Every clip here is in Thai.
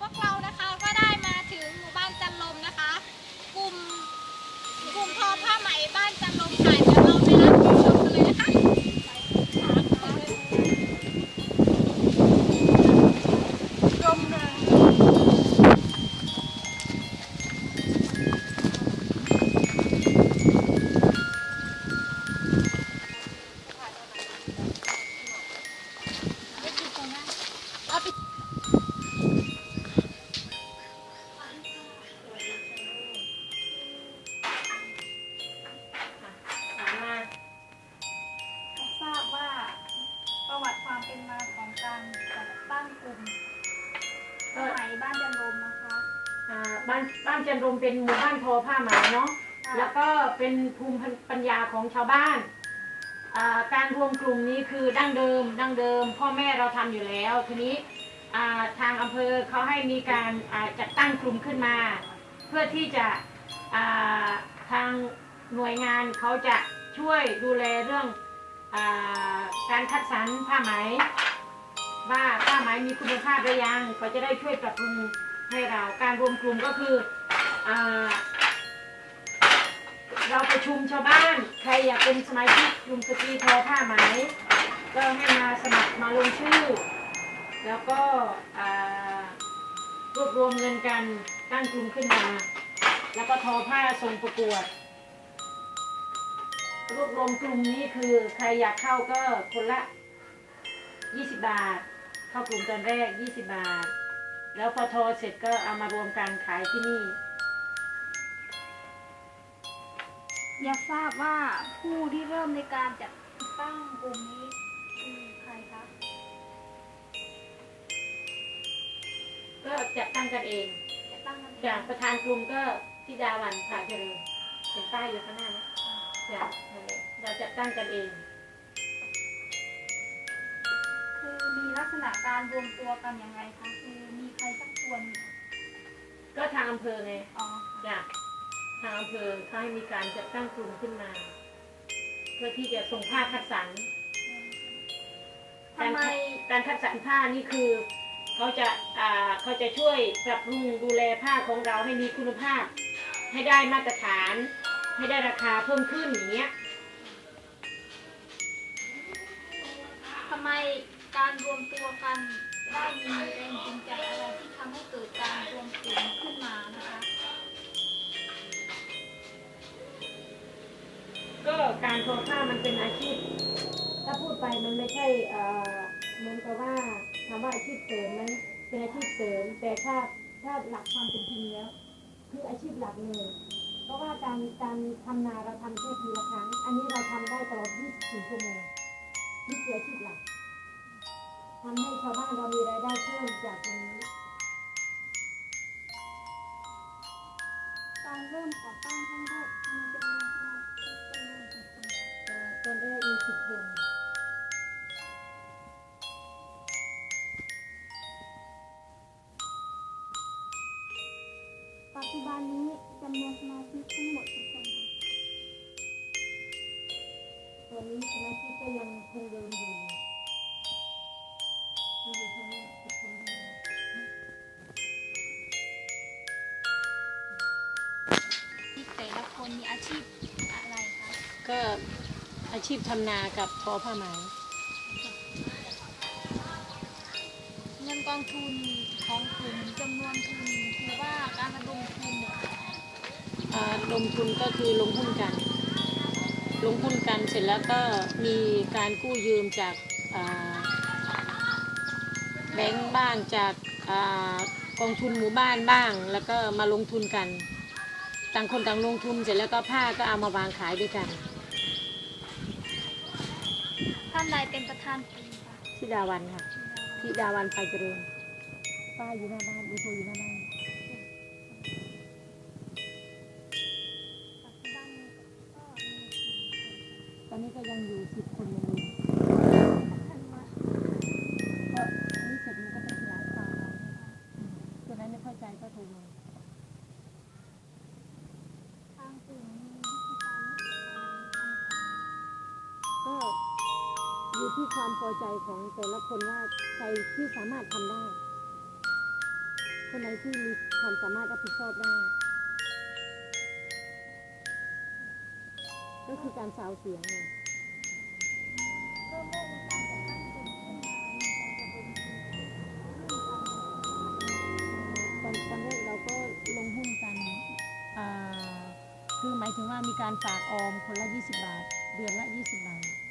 พวกเรานะคะก็ได้มาถึงหมู่บ้านจันลมนะคะ กลุ่มกลุ่มทอผ้าไหมบ้านจันลมานบ้านจันรมเป็นหมู่บ้านทอผ้าไหมเนาะแล้วก็เป็นภูมิปัญญาของชาวบ้านอ่าการรวมกลุ่มนี้คือดั้งเดิม ดั้งเดิม พ่อแม่เราทำอยู่แล้ว ทีนี้อ่าทางอำเภอเขาให้มีการอ่าจัดตั้งกลุ่มขึ้นมา เพื่อที่จะอ่าทางหน่วยงานเขาจะช่วยดูแลเรื่องอาการคัดสรรผ้าไหม ว่าผ้าไหมมีคุณภาพหรือยังเขาจะได้ช่วยปรับปรุงให้เรา การรวมกลุ่มก็คืออา เราประชุมชาวบ้าน ใครอยากเป็นสมาชิกกลุ่มสตรีทอผ้าไหม ก็ให้มาสมัครมาลงชื่อ แล้วก็รวบรวมเงินกันตั้งกลุ่มขึ้นมา แล้วก็ทอผ้าส่งประกวด รวบรวมกลุ่มนี้คือใครอยากเข้าก็คนละ 20 บาท เข้ากลุ่มตอนแรก 20 บาท แล้วพอทรเสร็จก็เอามารวมกันขายที่นี่ อยากทราบว่าผู้ที่เริ่มในการจัดตั้งกลุ่มนี้คือใครคะก็จัดตั้งกันเองจัดตั้งกันเองจากประธานกลุ่มก็ธิดาวันผ่าเจริญเป็นป้ายอยู่ข้างหน้านะจากนั่นแหละเราจัดตั้งกันเอง คือมีลักษณะการรวมตัวกันยังไงคะคือมีใครสักชวนก็ทางอำเภอไงอ๋อจาก ทางอำเภอเขาให้มีการจัดตั้งกลุ่มขึ้นมา เพื่อที่จะส่งผ้าคัดสรรทำไมการคัดสรรผ้านี่คือเขาจะอ่าเขาจะช่วยปรับปรุงดูแลผ้าของเราให้มีคุณภาพ ให้ได้มาตรฐาน ให้ได้ราคาเพิ่มขึ้นอย่างเงี้ยทำไมการรวมตัวกันได้มี ทอผ้ามันเป็นอาชีพ ถ้าพูดไปมันไม่ใช่เหมือนกับว่าถามว่าอาชีพเสริมไหมเป็นอาชีพเสริม แต่ถ้าถ้าหลักความเป็นจริงแล้ว คืออาชีพหลักเลยเพราะว่าการการทำนาเราทำแค่ทีละครั้ง อันนี้เราทำได้ตลอด 24 ชั่วโมงนี่คืออาชีพหลักทำให้ชาวบ้านเรามีรายได้เพิ่มจากตรงนี้การเริ่มก่อตั้งครั้งแรก ชีพทำนากับทอผ้าไหมเงินกองทุนของกลุ่มจำนวนทุนคือว่าการระดมทุนเนี่ยอ่าลงทุนก็คือลงหุ้นกัน ลงหุ้นกันเสร็จแล้วก็มีการกู้ยืมจากอ่าแบงก์บ้างจากอากองทุนหมู่บ้านบ้าง แล้วก็มาลงทุนกัน ต่างคนต่างลงทุนเสร็จแล้วก็ผ้าก็เอามาวางขายด้วยกัน ท่านใดเป็นประธานกลุ่มคะทิดาวันค่ะทิดาวันไปเจริญป้าอยู่หน้าบ้านดูโทรอยู่หน้าบ้านปัจจุบันนี้ก็มีสี่คนตอนนี้ก็ยังอยู่สิบคนเหมือน อยู่ที่ความพอใจของแต่ละคนว่าใครที่สามารถทำได้ คนไหนที่มีความสามารถรับผิดชอบได้ ก็คือการสาวเสียงไงเริ่มแรกในการจัดตั้งกลุ่มขึ้นมามีการระดมทุนร่วมกันตอนตอนแรกเราก็ลงหุ้นกันคือหมายถึงว่ามีการฝากออมคนละ 20 บาท เดือนละ 20 บาท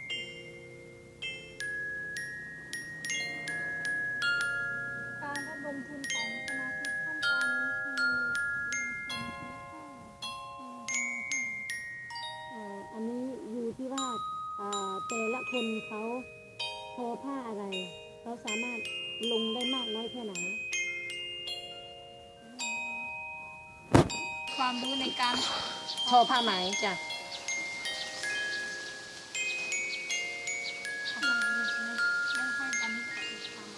คนเขาทอผ้าอะไร เขาสามารถลงได้มากน้อยแค่ไหน ความรู้ในการทอผ้าไหมจ้ะอยบันทึกติดตาม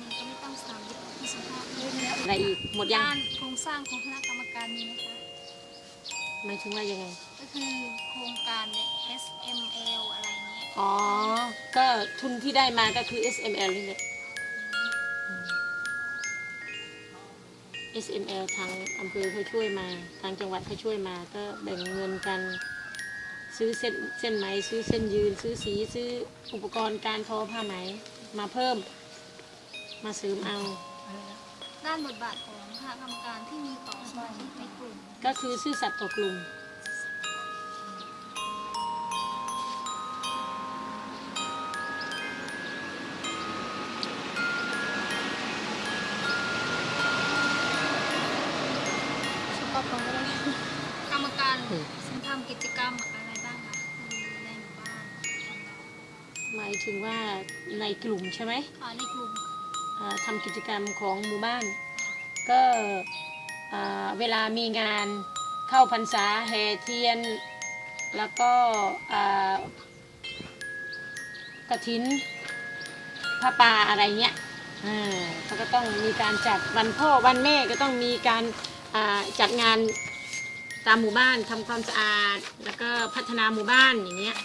มันก็ไม่ต้องสามที่สัมภาษณ์เละอะไรอีก หมดยัง สร้างของคณะกรรมการนี้นะคะ หมายถึงว่ายังไง ก็คือโครงการเนี่ย SML อะไรเงี้ยอ๋อ ก็ทุนที่ได้มาก็คือ SML นี่แหละ SML ทางอำเภอเขาช่วยมา ทางจังหวัดเขาช่วยมา ก็แบ่งเงินกัน ซื้อเส้นเส้นไหม ซื้อเส้นยืน ซื้อสี ซื้ออุปกรณ์การทอผ้าไหม มาเพิ่ม มาเสริมเอา ด้านบทบาทของคณะกรรมการที่มีต่อสมาชิกในกลุ่ม ก็คือซื่อสัตย์ต่อกลุ่มสก็ตรงก็ได้กรรมการอืมซึ่งทำกิจกรรมอะไรบ้างคะคือในหมู่บ้านหมายถึงว่าในกลุ่มใช่ไหมอ่าในกลุ่มอ่า ทำกิจกรรมของหมู่บ้าน ก็เวลามีงานเข้าพรรษาแห่เทียน แล้วก็กระถินพระป่าอะไรเงี้ยอ่าเขาก็ต้องมีการจัดวันพ่อวันแม่ก็ต้องมีการจัดงานตามหมู่บ้านทำความสะอาด แล้วก็พัฒนาหมู่บ้านอย่างเงี้ย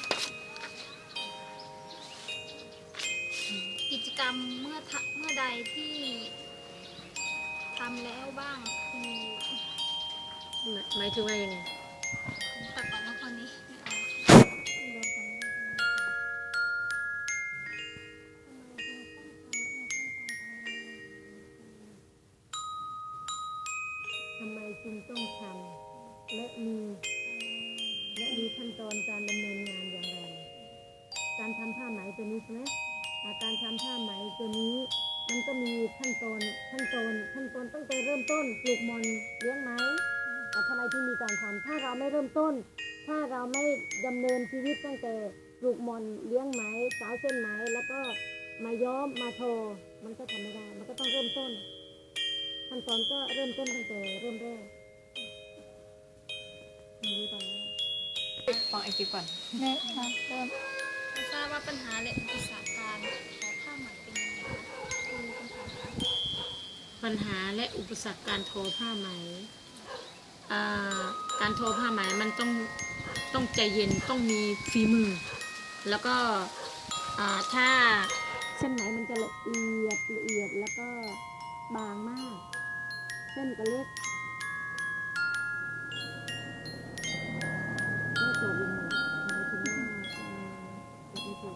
จกรรมเมื่อทะเมื่อใดที่ทำแล้วบ้างคือหมายหมายถึงว่ายังไง มันก็มีขั้นตอนขั้นตอนขั้นตอนตั้งแต่เริ่มต้นปลูกมอนเลี้ยงไหมอ่าทำไมถึงมีการทำถ้าเราไม่เริ่มต้น ถ้าเราไม่ดำเนินชีวิตตั้งแต่ปลูกมอนเลี้ยงไหมสาวเส้นไหมแล้วก็มาย้อมมาโทอมันก็ทำไม่ได้มันก็ต้องเริ่มต้นขั้นตอนก็เริ่มต้นตั้งแต่เริ่มแรกไม่รู้ตอนนี้ฟังไอคิวก่อนเนี่ยค่ะเริ่มไม่ทราบว่าปัญหาและอุปสรรคการ ปัญหาและอุปสรรคการทอผ้าไหม การทอผ้าไหมมันต้องต้องใจเย็นต้องมีฝีมือ แล้วก็ถ้าเส้นไหนมันจะละเอียดละเอียดแล้วก็บางมาก เส้นก็เล็กไม่จบเลยหมาถึงน่าไม่จบ